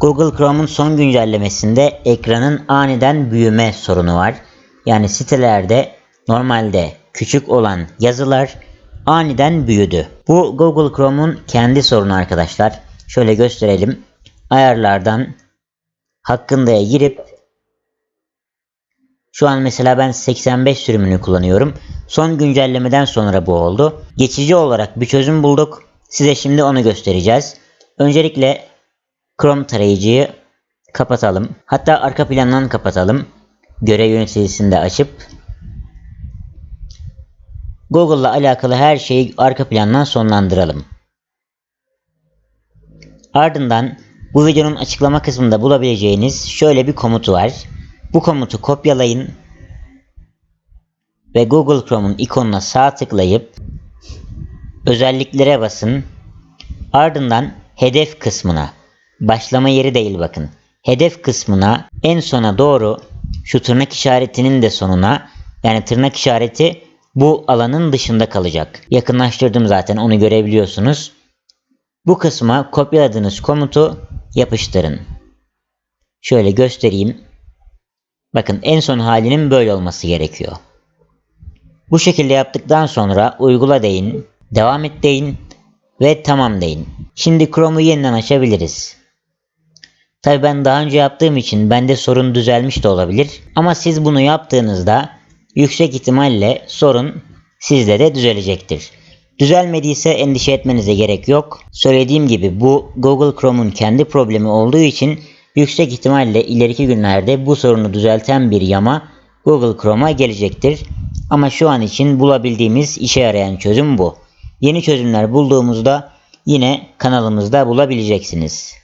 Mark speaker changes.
Speaker 1: Google Chrome'un son güncellemesinde ekranın aniden büyüme sorunu var. Yani sitelerde normalde küçük olan yazılar aniden büyüdü. Bu Google Chrome'un kendi sorunu arkadaşlar. Şöyle gösterelim. Ayarlardan hakkında'ya girip şu an mesela ben 85 sürümünü kullanıyorum. Son güncellemeden sonra bu oldu. Geçici olarak bir çözüm bulduk. Size şimdi onu göstereceğiz. Öncelikle Chrome tarayıcıyı kapatalım. Hatta arka plandan kapatalım. Görev yöneticisini de açıp Google'la alakalı her şeyi arka plandan sonlandıralım. Ardından bu videonun açıklama kısmında bulabileceğiniz şöyle bir komutu var. Bu komutu kopyalayın ve Google Chrome'un ikonuna sağ tıklayıp özelliklere basın. Ardından hedef kısmına başlama yeri değil bakın. Hedef kısmına en sona doğru şu tırnak işaretinin de sonuna yani tırnak işareti bu alanın dışında kalacak. Yakınlaştırdım zaten onu görebiliyorsunuz. Bu kısma kopyaladığınız komutu yapıştırın. Şöyle göstereyim. Bakın en son halinin böyle olması gerekiyor. Bu şekilde yaptıktan sonra uygula deyin, devam et deyin ve tamam deyin. Şimdi Chrome'u yeniden açabiliriz. Tabi ben daha önce yaptığım için bende sorun düzelmiş de olabilir. Ama siz bunu yaptığınızda yüksek ihtimalle sorun sizde de düzelecektir. Düzelmediyse endişe etmenize gerek yok. Söylediğim gibi bu Google Chrome'un kendi problemi olduğu için yüksek ihtimalle ileriki günlerde bu sorunu düzelten bir yama Google Chrome'a gelecektir. Ama şu an için bulabildiğimiz işe yarayan çözüm bu. Yeni çözümler bulduğumuzda yine kanalımızda bulabileceksiniz.